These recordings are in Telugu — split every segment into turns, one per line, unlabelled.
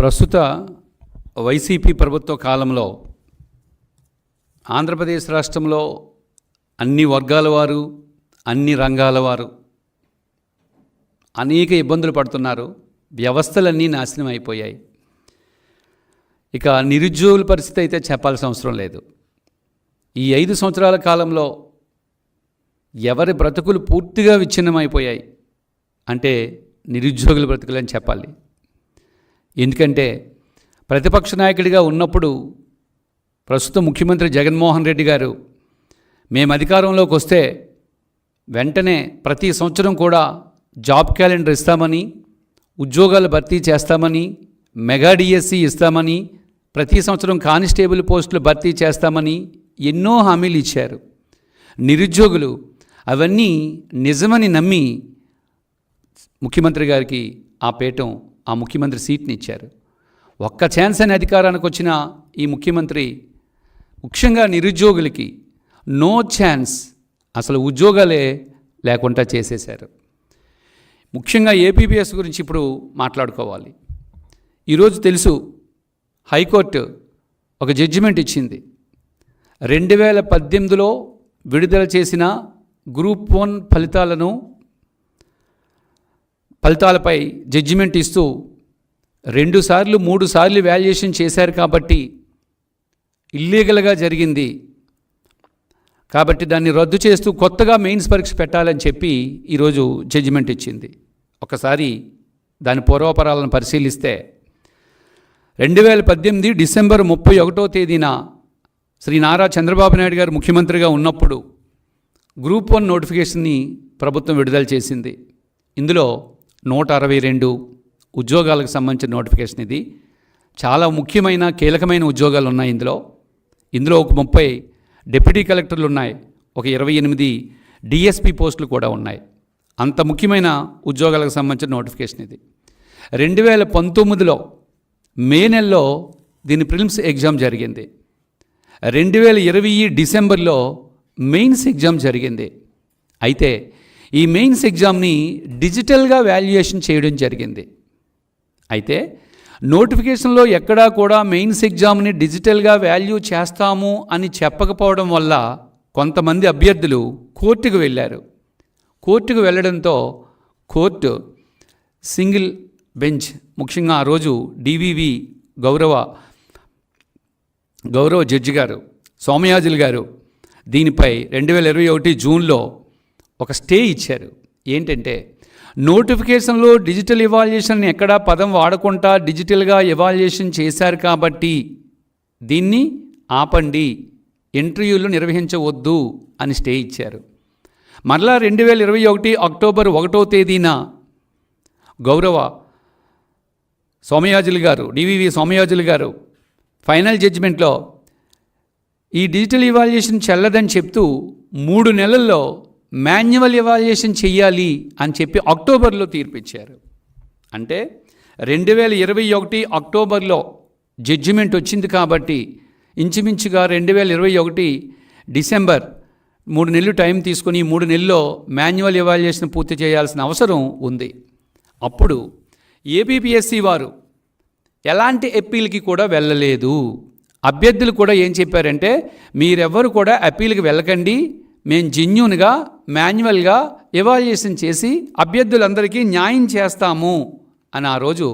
ప్రస్తుత వైసీపీ ప్రభుత్వ కాలంలో ఆంధ్రప్రదేశ్ రాష్ట్రంలో అన్ని వర్గాల వారు అన్ని రంగాల వారు అనేక ఇబ్బందులు పడుతున్నారు. వ్యవస్థలన్నీ నాశనం అయిపోయాయి. ఇక నిరుద్యోగుల పరిస్థితి అయితే చెప్పాల్సిన అవసరం లేదు. ఈ ఐదు సంవత్సరాల కాలంలో ఎవరి బ్రతుకులు పూర్తిగా విచ్ఛిన్నమైపోయాయి అంటే నిరుద్యోగుల బ్రతుకులని చెప్పాలి. ఎందుకంటే ప్రతిపక్ష నాయకుడిగా ఉన్నప్పుడు ప్రస్తుత ముఖ్యమంత్రి జగన్మోహన్ రెడ్డి గారు మేము అధికారంలోకి వస్తే వెంటనే ప్రతి సంవత్సరం కూడా జాబ్ క్యాలెండర్ ఇస్తామని ఉద్యోగాలు భర్తీ చేస్తామని మెగా డిఎస్సి ఇస్తామని ప్రతి సంవత్సరం కానిస్టేబుల్ పోస్టులు భర్తీ చేస్తామని ఎన్నో హామీలు ఇచ్చారు. నిరుద్యోగులు అవన్నీ నిజమని నమ్మి ముఖ్యమంత్రి గారికి ఆ పీఠం ఆ ముఖ్యమంత్రి సీట్ని ఇచ్చారు ఒక్క ఛాన్స్ అని అధికారానికి వచ్చిన ఈ ముఖ్యమంత్రి ముఖ్యంగా నిరుద్యోగులకి నో ఛాన్స్ అసలు ఉద్యోగాలే లేకుండా చేసేశారు. ముఖ్యంగా ఏపీపీఎస్ గురించి ఇప్పుడు మాట్లాడుకోవాలి. ఈరోజు తెలుసు హైకోర్టు ఒక జడ్జిమెంట్ ఇచ్చింది. రెండు వేల పద్దెనిమిదిలో విడుదల చేసిన గ్రూప్ వన్ ఫలితాలను ఫలితాలపై జడ్జిమెంట్ ఇస్తూ రెండుసార్లు మూడు సార్లు వాల్యుయేషన్ చేశారు కాబట్టి ఇల్లీగల్గా జరిగింది. కాబట్టి దాన్ని రద్దు చేస్తూ కొత్తగా మెయిన్స్ పరీక్ష పెట్టాలని చెప్పి ఈరోజు జడ్జిమెంట్ ఇచ్చింది. ఒకసారి దాని పూర్వపరాలను పరిశీలిస్తే రెండు వేల పద్దెనిమిది డిసెంబర్ ముప్పై ఒకటో తేదీన శ్రీ నారా చంద్రబాబు నాయుడు గారు ముఖ్యమంత్రిగా ఉన్నప్పుడు గ్రూప్ వన్ నోటిఫికేషన్ని ప్రభుత్వం విడుదల చేసింది. ఇందులో నూట అరవై రెండు ఉద్యోగాలకు సంబంధించిన నోటిఫికేషన్ ఇది. చాలా ముఖ్యమైన కీలకమైన ఉద్యోగాలు ఉన్నాయి ఇందులో. ఇందులో ఒక ముప్పై డిప్యూటీ కలెక్టర్లు ఉన్నాయి. ఒక ఇరవై ఎనిమిది డిఎస్పి పోస్టులు కూడా ఉన్నాయి. అంత ముఖ్యమైన ఉద్యోగాలకు సంబంధించిన నోటిఫికేషన్ ఇది. రెండు వేల పంతొమ్మిదిలో మే నెలలో దీని ప్రిలిమ్స్ ఎగ్జామ్ జరిగింది. రెండు వేల ఇరవై డిసెంబర్లో మెయిన్స్ ఎగ్జామ్ జరిగింది. అయితే ఈ మెయిన్స్ ఎగ్జామ్ని డిజిటల్గా వాల్యుయేషన్ చేయడం జరిగింది. అయితే నోటిఫికేషన్లో ఎక్కడా కూడా మెయిన్స్ ఎగ్జామ్ని డిజిటల్గా వాల్యూ చేస్తాము అని చెప్పకపోవడం వల్ల కొంతమంది అభ్యర్థులు కోర్టుకు వెళ్ళారు. కోర్టుకు వెళ్ళడంతో కోర్టు సింగిల్ బెంచ్ ముఖ్యంగా ఆ రోజు డివివి గౌరవ గౌరవ జడ్జి గారు సోమయాజులు గారు దీనిపై రెండు వేల ఇరవై ఒకటి జూన్లో ఒక స్టే ఇచ్చారు. ఏంటంటే నోటిఫికేషన్లో డిజిటల్ ఇవాల్యుయేషన్ ఎక్కడా పదం వాడకుండా డిజిటల్గా ఇవాల్యుయేషన్ చేశారు కాబట్టి దీన్ని ఆపండి ఇంటర్వ్యూలు నిర్వహించవద్దు అని స్టే ఇచ్చారు. మరలా రెండు వేల ఇరవై ఒకటి అక్టోబర్ ఒకటో తేదీన గౌరవ సోమయాజులు గారు డివివి సోమయాజులు గారు ఫైనల్ జడ్జిమెంట్లో ఈ డిజిటల్ ఇవాల్యుయేషన్ చెల్లదని చెప్తూ మూడు నెలల్లో మాన్యువల్ ఎవాల్యుయేషన్ చెయ్యాలి అని చెప్పి అక్టోబర్లో తీర్పిచ్చారు. అంటే రెండు వేల ఇరవై ఒకటి అక్టోబర్లో జడ్జిమెంట్ వచ్చింది కాబట్టి ఇంచుమించుగా రెండు వేల ఇరవై ఒకటి డిసెంబర్ మూడు నెలలు టైం తీసుకుని మూడు నెలల్లో మాన్యువల్ ఎవాల్యుయేషన్ పూర్తి చేయాల్సిన అవసరం ఉంది. అప్పుడు ఏపీపీఎస్సి వారు ఎలాంటి అప్పీల్కి కూడా వెళ్ళలేదు. అభ్యర్థులు కూడా ఏం చెప్పారంటే మీరెవ్వరు కూడా అప్పీల్కి వెళ్ళకండి. మేము జెన్యున్గా మాన్యువల్గా ఎవాల్యుయేషన్ చేసి అభ్యర్థులందరికీ న్యాయం చేస్తాము అని ఆ రోజు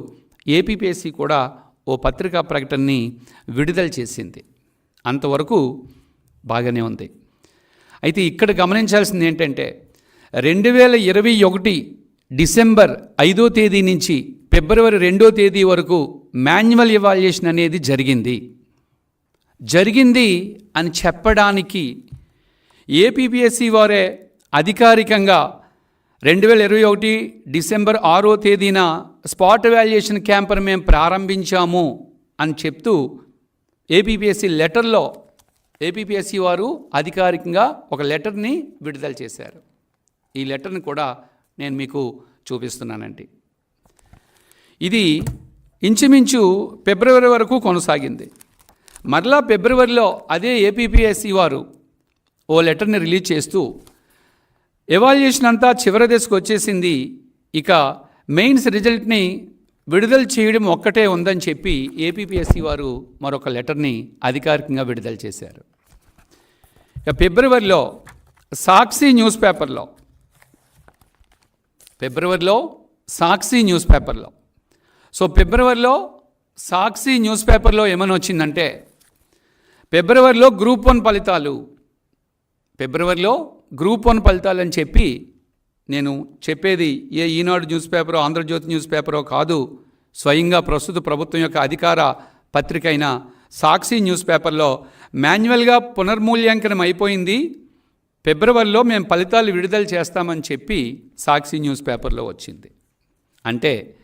ఏపీపీఎస్సి కూడా ఓ పత్రికా ప్రకటనని విడుదల చేసింది. అంతవరకు బాగానే ఉంది. అయితే ఇక్కడ గమనించాల్సింది ఏంటంటే రెండు వేల ఇరవై ఒకటి డిసెంబర్ ఐదో తేదీ నుంచి ఫిబ్రవరి రెండో తేదీ వరకు మాన్యువల్ ఇవాల్యుయేషన్ అనేది జరిగింది. జరిగింది అని చెప్పడానికి ఏపీపీఎస్సీ వారే అధికారికంగా రెండు వేల ఇరవై ఒకటి డిసెంబర్ ఆరో తేదీన స్పాట్ వాల్యుయేషన్ క్యాంపర్ మేము ప్రారంభించాము అని చెప్తూ ఏపీపీఎస్సీ లెటర్లో ఏపీపీఎస్సీ వారు అధికారికంగా ఒక లెటర్ని విడుదల చేశారు. ఈ లెటర్ని కూడా నేను మీకు చూపిస్తున్నానండి. ఇది ఇంచుమించు ఫిబ్రవరి వరకు కొనసాగింది. మరలా ఫిబ్రవరిలో అదే ఏపీపీఎస్సీ వారు ఓ లెటర్ని రిలీజ్ చేస్తూ ఎవాల్యుయేషన్ అంతా చివరి దశకు వచ్చేసింది. ఇక మెయిన్స్ రిజల్ట్ని విడుదల చేయడం ఒక్కటే ఉందని చెప్పి ఏపీపీఎస్సీ వారు మరొక లెటర్ని అధికారికంగా విడుదల చేశారు. ఇక ఫిబ్రవరిలో సాక్షి న్యూస్ పేపర్లో ఫిబ్రవరిలో సాక్షి న్యూస్ పేపర్లో. సో ఫిబ్రవరిలో సాక్షి న్యూస్ పేపర్లో ఏమని వచ్చిందంటే ఫిబ్రవరిలో గ్రూప్ వన్ ఫలితాలు ఫిబ్రవరిలో గ్రూప్ వన్ ఫలితాలు అని చెప్పి నేను చెప్పేది ఏ ఈనాడు న్యూస్ పేపరో ఆంధ్రజ్యోతి న్యూస్ పేపరో కాదు స్వయంగా ప్రస్తుత ప్రభుత్వం యొక్క అధికార పత్రిక అయిన సాక్షి న్యూస్ పేపర్లో మాన్యువల్గా పునర్మూల్యాంకనం అయిపోయింది. ఫిబ్రవరిలో మేము ఫలితాలు విడుదల చేస్తామని చెప్పి సాక్షి న్యూస్ పేపర్లో వచ్చింది. అంటే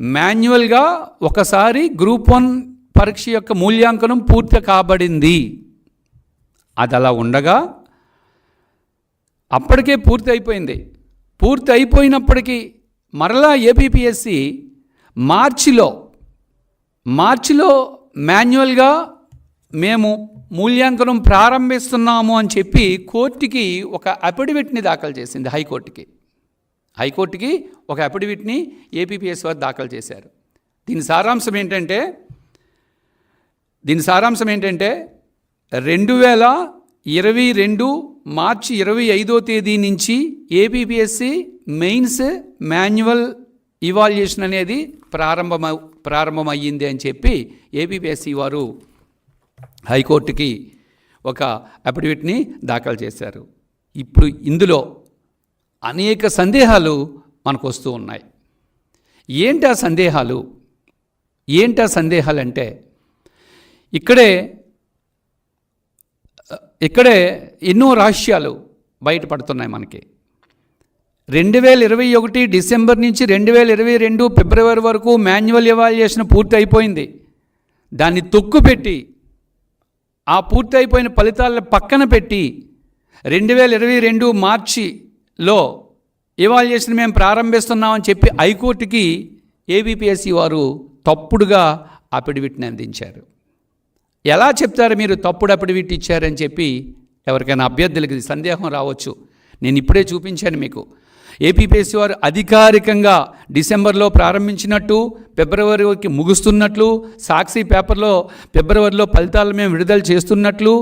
మాన్యువల్గా ఒకసారి గ్రూప్ వన్ పరీక్ష యొక్క మూల్యాంకనం పూర్తి కాబడింది. అది అలా ఉండగా అప్పటికే పూర్తి అయిపోయింది. పూర్తి అయిపోయినప్పటికీ మరలా ఏపీపీఎస్సి మార్చిలో మార్చిలో మాన్యువల్గా మేము మూల్యాంకనం ప్రారంభిస్తున్నాము అని చెప్పి కోర్టుకి ఒక అఫిడవిట్ని దాఖలు చేసింది హైకోర్టుకి. హైకోర్టుకి ఒక అఫిడవిట్ని ఏపీపీఎస్ వారు దాఖలు చేశారు. దీని సారాంశం ఏంటంటే దీని సారాంశం ఏంటంటే రెండు వేల ఇరవై రెండు మార్చి ఇరవై ఐదో తేదీ నుంచి ఏపీపీఎస్సి మెయిన్స్ మాన్యువల్ ఇవాల్యుయేషన్ అనేది ప్రారంభమ ప్రారంభమయ్యింది అని చెప్పి ఏపీపీఎస్సి వారు హైకోర్టుకి ఒక అఫిడవిట్ని దాఖలు చేశారు. ఇప్పుడు ఇందులో అనేక సందేహాలు మనకు వస్తూ ఉన్నాయి. ఏంటి ఆ సందేహాలు? ఏంటి ఆ సందేహాలు అంటే ఇక్కడే ఇక్కడే ఎన్నో రహస్యాలు బయటపడుతున్నాయి మనకి. రెండు వేల ఇరవై ఒకటి డిసెంబర్ నుంచి రెండు వేల ఇరవై రెండు ఫిబ్రవరి వరకు మాన్యువల్ ఎవాల్యుయేషన్ పూర్తి అయిపోయింది దాన్ని తొక్కు పెట్టి ఆ పూర్తి అయిపోయిన ఫలితాలను పక్కన పెట్టి రెండు వేల ఇరవై రెండు మార్చిలో ఇవాల్యుయేషన్ మేము ప్రారంభిస్తున్నామని చెప్పి హైకోర్టుకి ఏబిపిఎస్సి వారు తప్పుడుగా అఫిడవిట్ని అందించారు. ఎలా చెప్తారు మీరు తప్పుడు అఫిడవిట్ ఇచ్చారని చెప్పి ఎవరికైనా అభ్యర్థులకి సందేహం రావచ్చు. నేను ఇప్పుడే చూపించాను మీకు. ఏపీపీఎస్సీ వారు అధికారికంగా డిసెంబర్లో ప్రారంభించినట్టు ఫిబ్రవరికి ముగుస్తున్నట్లు సాక్షి పేపర్లో ఫిబ్రవరిలో ఫలితాలు మేము విడుదల చేస్తున్నట్లు